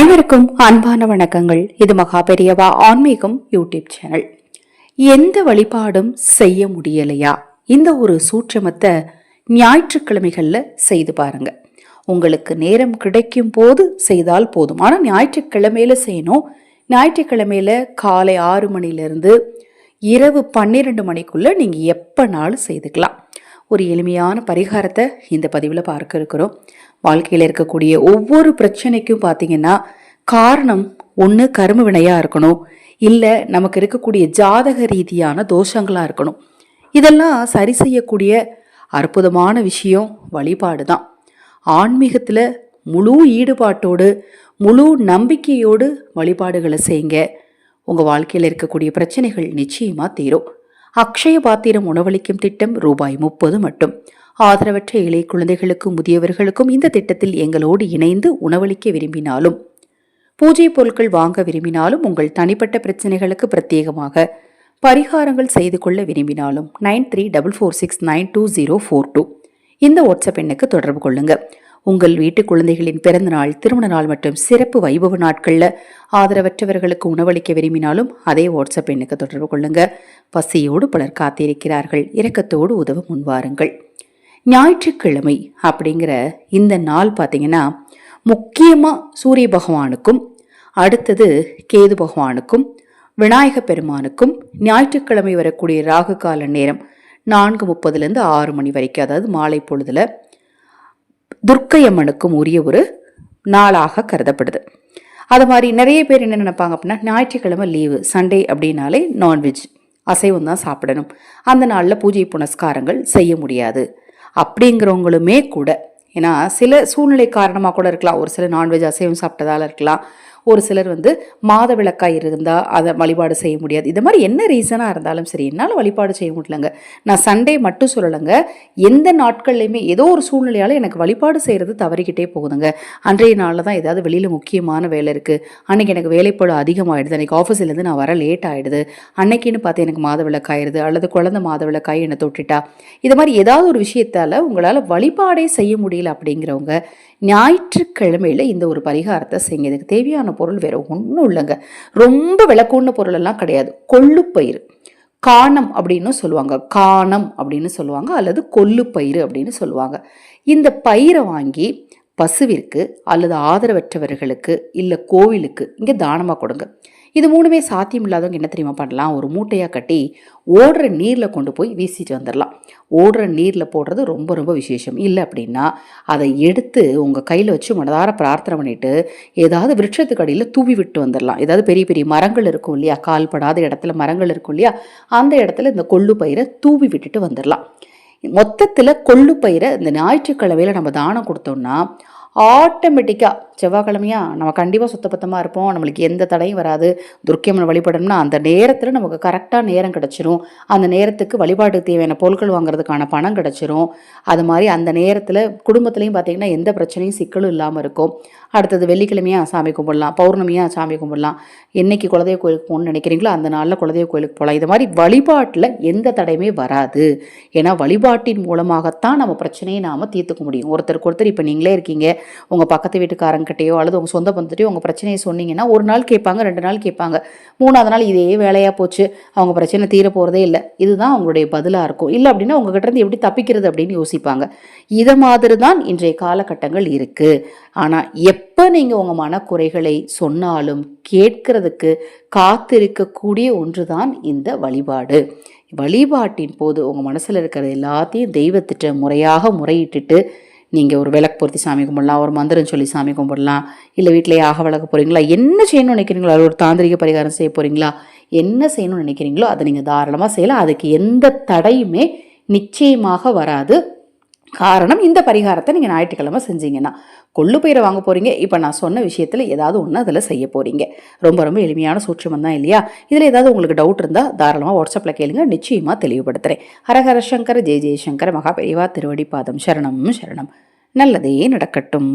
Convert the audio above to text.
அனைவருக்கும் அன்பான வணக்கங்கள். இது மகாபெரியவா ஆன்மீகம் யூடியூப் சேனல். எந்த வழிபாடும் செய்ய முடியலையா? இந்த ஒரு சூட்சமத்தை ஞாயிற்றுக்கிழமைகளில் செய்து பாருங்க. உங்களுக்கு நேரம் கிடைக்கும் போது செய்தால் போதும். ஆனால் ஞாயிற்றுக்கிழமையில செய்யணும். ஞாயிற்றுக்கிழமையில காலை ஆறு மணிலிருந்து இரவு பன்னிரெண்டு மணிக்குள்ள நீங்க எப்பனாலும் செய்துக்கலாம். ஒரு எளிமையான பரிகாரத்தை இந்த பதிவில் பார்க்க இருக்கிறோம். வாழ்க்கையில் இருக்கக்கூடிய ஒவ்வொரு பிரச்சனைக்கும் பார்த்தீங்கன்னா காரணம் ஒன்று கரும வினையாக இருக்கணும். இல்லை நமக்கு இருக்கக்கூடிய ஜாதக ரீதியான தோஷங்களாக இருக்கணும். இதெல்லாம் சரி செய்யக்கூடிய அற்புதமான விஷயம் வழிபாடு தான் ஆன்மீகத்தில் முழு ஈடுபாட்டோடு முழு நம்பிக்கையோடு வழிபாடுகளை செய்யுங்க. உங்கள் வாழ்க்கையில் இருக்கக்கூடிய பிரச்சனைகள் நிச்சயமாக தீரும். அக்ஷய பாத்திரம் உணவளிக்கும் திட்டம் ரூபாய் முப்பது மட்டும். ஆதரவற்ற இளைய குழந்தைகளுக்கும் முதியவர்களுக்கும் இந்த திட்டத்தில் எங்களோடு இணைந்து உணவளிக்க விரும்பினாலும் பூஜை பொருட்கள் வாங்க விரும்பினாலும் உங்கள் தனிப்பட்ட பிரச்சனைகளுக்கு பிரத்யேகமாக பரிகாரங்கள் செய்து கொள்ள விரும்பினாலும் nine three double four six nine two zero four two. இந்த வாட்ஸ்அப் எண்ணுக்கு தொடர்பு கொள்ளுங்க. உங்கள் வீட்டு குழந்தைகளின் பிறந்த நாள் திருமண நாள் மற்றும் சிறப்பு வைபவ நாட்களில் ஆதரவற்றவர்களுக்கு உணவளிக்க விரும்பினாலும் அதே வாட்ஸ்அப் எண்ணுக்கு தொடர்பு கொள்ளுங்க. பசியோடு பலர் காத்திருக்கிறார்கள். இரக்கத்தோடு உதவ முன்வாருங்கள் ஞாயிற்றுக்கிழமை அப்படிங்கிற இந்த நாள் பார்த்தீங்கன்னா முக்கியமாக சூரிய பகவானுக்கும் அடுத்தது கேது பகவானுக்கும் விநாயக பெருமானுக்கும் ஞாயிற்றுக்கிழமை வரக்கூடிய ராகு கால நேரம் நான்கு முப்பதுலேருந்து ஆறு மணி வரைக்கும் அதாவது மாலை பொழுதில் துர்க்கையம்மனுக்கும் உரிய ஒரு நாளாக கருதப்படுது. அது மாதிரி நிறைய பேர் என்ன நினைப்பாங்க அப்படின்னா ஞாயிற்றுக்கிழமை லீவு சண்டே அப்படின்னாலே நான்வெஜ். அசைவம் தான் சாப்பிடணும். அந்த நாளில் பூஜை புனஸ்காரங்கள் செய்ய முடியாது. அப்படிங்கிறவங்களுமே கூட ஏன்னா சில சூழ்நிலை காரணமாக கூட இருக்கலாம். ஒரு சில நான்வெஜ் அசைவம் சாப்பிட்டதால இருக்கலாம். ஒரு சிலர் வந்து மாத விளக்காய் இருந்தால் அதை வழிபாடு செய்ய முடியாது. இது மாதிரி என்ன ரீசனாக இருந்தாலும் சரி என்னால் வழிபாடு செய்ய முடியலங்க. நான் சண்டே மட்டும் சொல்லலைங்க. எந்த நாட்கள்லையுமே ஏதோ ஒரு சூழ்நிலையால் எனக்கு வழிபாடு செய்கிறது தவறிக்கிட்டே போகுதுங்க. அன்றைய நாளில் தான் ஏதாவது வெளியில் முக்கியமான வேலை இருக்குது அன்றைக்கி எனக்கு வேலைப்படு அதிகமாகிடுது அன்றைக்கி ஆஃபீஸ்லேருந்து நான் வர லேட் ஆகிடுது அன்னைக்குன்னு பார்த்து எனக்கு மாத விளக்காயிருது. அல்லது குழந்தை மாத விளக்காய் என்னை தொட்டுட்டா. இது மாதிரி ஏதாவது ஒரு விஷயத்தால் உங்களால் வழிபாடே செய்ய முடியல அப்படிங்கிறவங்க ஞாயிற்றுக்கிழமையில் இந்த ஒரு பரிகாரத்தை செய்யுங்க. இதுக்கு தேவையான பொருள் வேற ஒன்றும் இல்லைங்க. ரொம்ப விளக்குன்ன பொருளெல்லாம் கிடையாது. கொள்ளுப்பயிர் காணம் அப்படின்னு சொல்லுவாங்க. காணம் அப்படின்னு சொல்லுவாங்க. அல்லது கொல்லுப்பயிறு அப்படின்னு சொல்லுவாங்க. இந்த பயிரை வாங்கி பசுவிற்கு அல்லது ஆதரவற்றவர்களுக்கு இல்லை கோவிலுக்கு இங்கே தானமாக கொடுங்க. இது மூணுமே சாத்தியம் இல்லாதவங்க என்ன தெரியுமா பண்ணலாம்? ஒரு மூட்டையாக கட்டி ஓடுற நீரில் கொண்டு போய் வீசிட்டு வந்துடலாம் ஓடுற நீரில் போடுறது ரொம்ப ரொம்ப விசேஷம். இல்லை அப்படின்னா அதை எடுத்து உங்கள் கையில் வச்சு மனதார பிரார்த்தனை பண்ணிட்டு ஏதாவது விருட்சத்துக்கு அடியில் தூவி விட்டு வந்துடலாம் ஏதாவது பெரிய பெரிய மரங்கள் இருக்கும் இல்லையா? கால் படாத இடத்துல மரங்கள் இருக்கும் இல்லையா? அந்த இடத்துல இந்த கொள்ளு பயிரை தூவி விட்டுட்டு வந்துடலாம் மொத்தத்தில் கொள்ளு பயிரை இந்த ஞாயிற்றுக்கிழமையில் நம்ம தானம் கொடுத்தோம்னா ஆட்டோமேட்டிக்காக செவ்வாய்க்கிழமையாக நம்ம கண்டிப்பாக சுத்தபத்தமாக இருப்போம். நம்மளுக்கு எந்த தடையும் வராது. துர்க்கியம்மன் வழிபடணும்னா அந்த நேரத்தில் நமக்கு கரெக்டாக நேரம் கிடச்சிரும். அந்த நேரத்துக்கு வழிபாட்டுக்கு தேவையான பொருட்கள் வாங்குறதுக்கான பணம் கிடச்சிரும். அது மாதிரி அந்த நேரத்தில் குடும்பத்துலேயும் பார்த்திங்கன்னா எந்த பிரச்சனையும் சிக்கலும் இல்லாமல் இருக்கும். அடுத்தது வெள்ளிக்கிழமையாக சாமி கும்பிடலாம். பௌர்ணமியாக சாமி கும்பிடலாம். என்றைக்கு குலதெய்வ கோயிலுக்கு போகணும்னு நினைக்கிறீங்களோ அந்த நாளில் குலதெய்வ கோயிலுக்கு போகலாம். இது மாதிரி வழிபாட்டில் எந்த தடையுமே வராது. ஏன்னா வழிபாட்டின் மூலமாகத்தான் நம்ம பிரச்சனையை நாம் தீர்த்துக்க முடியும். ஒருத்தருக்கு ஒருத்தர் இப்போ நீங்களே இருக்கீங்க. உங்கள் பக்கத்து வீட்டுக்காரங்கிட்டேயோ அல்லது உங்கள் சொந்த பந்தத்தையோ உங்கள் பிரச்சனையை சொன்னீங்கன்னா ஒரு நாள் கேட்பாங்க ரெண்டு நாள் கேட்பாங்க. மூணாவது நாள் இதே வேலையாக போச்சு. அவங்க பிரச்சனை தீர போகிறதே இல்லை. இதுதான் அவங்களுடைய பதிலாக இருக்கும். இல்லை அப்படின்னா உங்ககிட்ட இருந்து எப்படி தப்பிக்கிறது அப்படின்னு யோசிப்பாங்க. இதை மாதிரி தான் இன்றைய காலகட்டங்கள் இருக்குது ஆனால் எப்போ நீங்கள் உங்கள் மனக்குறைகளை சொன்னாலும் கேட்கறதுக்கு காத்திருக்கக்கூடிய ஒன்று தான் இந்த வழிபாடு. வழிபாட்டின் போது உங்கள் மனசில் இருக்கிறது எல்லாத்தையும் தெய்வத்திட்ட முறையாக முறையிட்டுட்டு நீங்கள் ஒரு விளக்கு பொருத்தி சாமி கும்பிடலாம் ஒரு மந்திரம் சொல்லி சாமி கும்பிடலாம் இல்லை வீட்டிலேயே ஆக வளர்க்க போகிறீங்களா என்ன செய்யணும்னு நினைக்கிறீங்களோ? ஒரு தாந்திரிக பரிகாரம் செய்ய போகிறீங்களா என்ன செய்யணும்னு நினைக்கிறீங்களோ? அதை நீங்கள் தாராளமாக செய்யலாம். அதுக்கு எந்த தடையுமே நிச்சயமாக வராது. காரணம் இந்த பரிகாரத்தை நீங்கள் ஞாயிற்றுக்கிழமை செஞ்சீங்கன்னா கொள்ளு பயிரை வாங்க போகிறீங்க இப்போ நான் சொன்ன விஷயத்தில் ஏதாவது ஒன்று அதில் செய்ய போகிறீங்க ரொம்ப ரொம்ப எளிமையான சூட்சமம் தான் இல்லையா? இதில் ஏதாவது உங்களுக்கு டவுட் இருந்தால் தாராளமாக வாட்ஸ்அப்பில் கேளுங்க. நிச்சயமாக தெளிவுபடுத்துகிறேன் ஹரஹர சங்கர் ஜெய ஜெயசங்கர் மகா பெரிவா திருவடி பாதம் சரணம் சரணம். நல்லதே நடக்கட்டும்.